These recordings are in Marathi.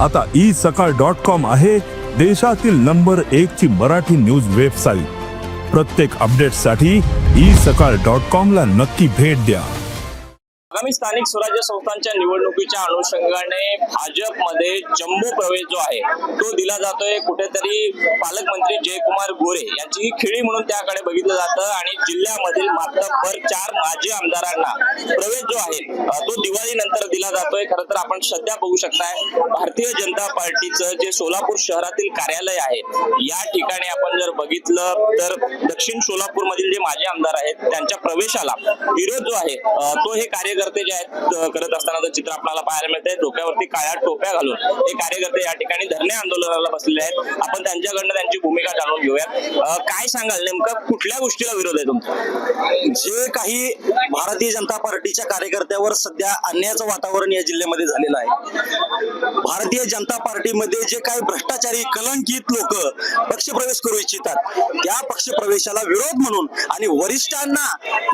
आता ई सकाळ डॉट कॉम आहे देशातील नंबर एक ची मराठी न्यूज वेबसाईट. प्रत्येक अपडेटसाठी ई सकाळ डॉट कॉम ला नक्की भेट द्या. आगामी स्थानिक स्वराज्य संस्थांच्या निवडणुकीच्या अनुषंगाने भाजपमध्ये जम्बो प्रवेश जो आहे तो दिला जातोय. कुठेतरी पालकमंत्री जयकुमार गोरे यांची ही खेळी म्हणून त्याकडे बघितलं जातं आणि जिल्ह्यामधील मातब्बर चार माजी आमदारांना प्रवेश जो आहे तो तो दिवाळीनंतर दिला जातोय. खरं तर आपण सध्या बघू शकताय भारतीय जनता पार्टीचं जे सोलापूर शहरातील कार्यालय आहे या ठिकाणी आपण जर बघितलं तर दक्षिण सोलापूर मधील जे माजी आमदार आहेत त्यांच्या प्रवेशाला विरोध जो आहे तो हे कार्यकर्ते जे आहेत करत असतानाचं चित्र आपल्याला पाहायला मिळतंय डोक्यावरती काळ्या टोप्या घालून हे कार्यकर्ते या ठिकाणी धरणे आंदोलनाला बसलेले आहेत. आपण त्यांच्याकडनं त्यांची भूमिका जाणून घेऊया काय सांगाल नेमकं? कुठल्या गोष्टीला विरोध आहे तुमचा? जे काही भारतीय जनता पार्टीच्या कार्यकर्त्यावर सध्या अन्यायाचं वातावरण या जिल्ह्यामध्ये झालेलं आहे. भारतीय जनता पार्टीमध्ये जे काही भ्रष्टाचारी कलंकित लोक पक्षप्रवेश करू इच्छितात त्या पक्षप्रवेशाला विरोध म्हणून आणि वरिष्ठांना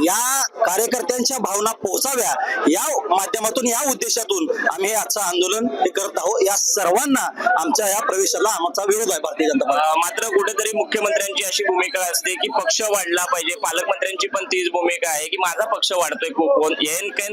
या कार्यकर्त्यांच्या भावना पोहोचाव्या या माध्यमातून या उद्देशातून आम्ही आजचं आंदोलन हे करत आहोत. या सर्वांना आमच्या या प्रवेशाला आमचा विरोध आहे भारतीय जनता पार्टी अ, मात्र कुठेतरी मुख्यमंत्र्यांची अशी भूमिका असते की पक्ष वाढला पाहिजे. पालकमंत्र्यांची पण तीच भूमिका आहे की माझा पक्ष वाढतोय कोण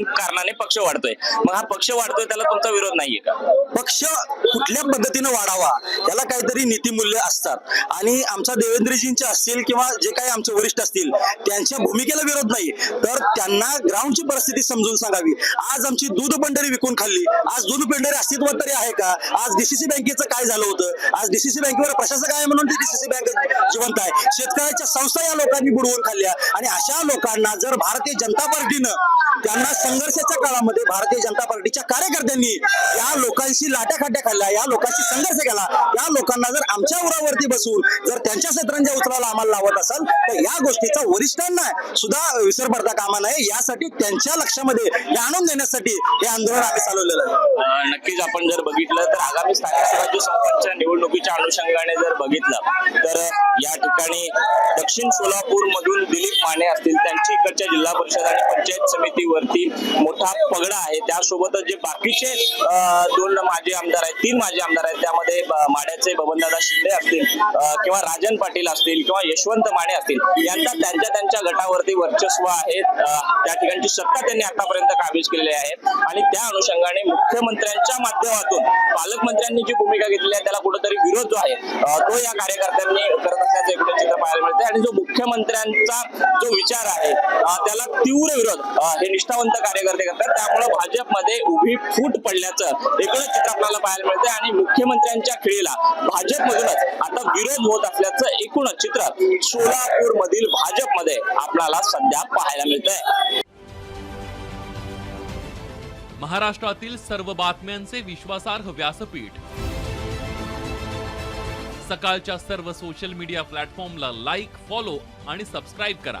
कारणाने पक्ष वाढतोय. मग हा पक्ष वाढतोय त्याला तुमचा विरोध नाहीये का? पक्ष कुठल्या पद्धतीने वाढावा त्याला काहीतरी नीतिमूल्य असतात. आणि आमच्या देवेंद्रजींचे असतील किंवा जे काही आमचे वरिष्ठ असतील त्यांच्या भूमिकेला विरोध नाही. तर त्यांना ग्राउंडची परिस्थिती समजून सांगावी. आज आमची दूध पंढरी विकून खाल्ली. आज दूध पंढरी अस्तित्वात तरी आहे का? आज डीसीसी बँकेचं काय झालं होतं? आज डीसीसी बँकेवर प्रशासक आहे म्हणून ती डीसीसी बँक जिवंत आहे. शेतकऱ्याच्या संस्था या लोकांनी बुडवून खाल्ल्या. आणि अशा लोकांना जर भारतीय जनता पार्टीनं त्यांना संघर्षाच्या काळामध्ये भारतीय जनता पार्टीच्या कार्यकर्त्यांनी या लोकांशी लाट्याखाट्या खाल्ल्या या लोकांशी संघर्ष केला. या लोकांना जर आमच्या उरावरती बसून जर त्यांच्या सत्रांच्या उतराला आम्हाला लावत असाल तर या गोष्टीचा वरिष्ठांना सुद्धा विसर पडता कामा नये. यासाठी त्यांच्या लक्षामध्ये हे आणून देण्यासाठी हे आंदोलन आम्ही चालवलेलं आहे. नक्कीच आपण जर बघितलं तर आगामी स्थानिक स्वराज्य संस्थांच्या निवडणुकीच्या अनुषंगाने जर बघितलं तर या ठिकाणी दक्षिण सोलापूर मधून दिलीप माने असतील त्यांची इकडच्या जिल्हा परिषद आणि पंचायत समिती समितीवरती मोठा पगडा आहे. त्यासोबतच जे बाकीचे दोन माजी आमदार आहेत तीन माजी आमदार आहेत त्यामध्ये माड्याचे बबनदादा शिंदे असतील किंवा राजन पाटील असतील किंवा यशवंत माने असतील यांचा त्यांच्या त्यांच्या गटावरती वर्चस्व आहे. त्या ठिकाणची सत्ता त्यांनी आतापर्यंत काबीज केलेली आहे. आणि त्या अनुषंगाने मुख्यमंत्र्यांच्या माध्यमातून पालकमंत्र्यांनी जी भूमिका घेतलेली आहे त्याला कुठेतरी विरोध जो आहे तो या कार्यकर्त्यांनी करत असल्याचं एकूण चित्र पाहायला मिळते आणि जो मुख्यमंत्र्यांचा जो विचार आहे त्याला तीव्र विरोध हे निष्ठावंत कार्यकर्ते करतात. त्यामुळे भाजपमध्ये उभी फूट पडल्याचं एकूणच चित्र आपल्याला पाहायला मिळते आणि मुख्यमंत्र्यांच्या खेळीला भाजपमधूनच आता विरोध होत असल्याचं एकूणच चित्र सोलापूर मधील भाजपमध्ये आपल्याला सध्या पाहायला मिळतंय. महाराष्ट्रातील सर्व बातम्यांचे विश्वासार्ह व्यासपीठ. सकाळच्या सर्व सोशल मीडिया प्लॅटफॉर्मला लाईक फॉलो आणि सबस्क्राईब करा.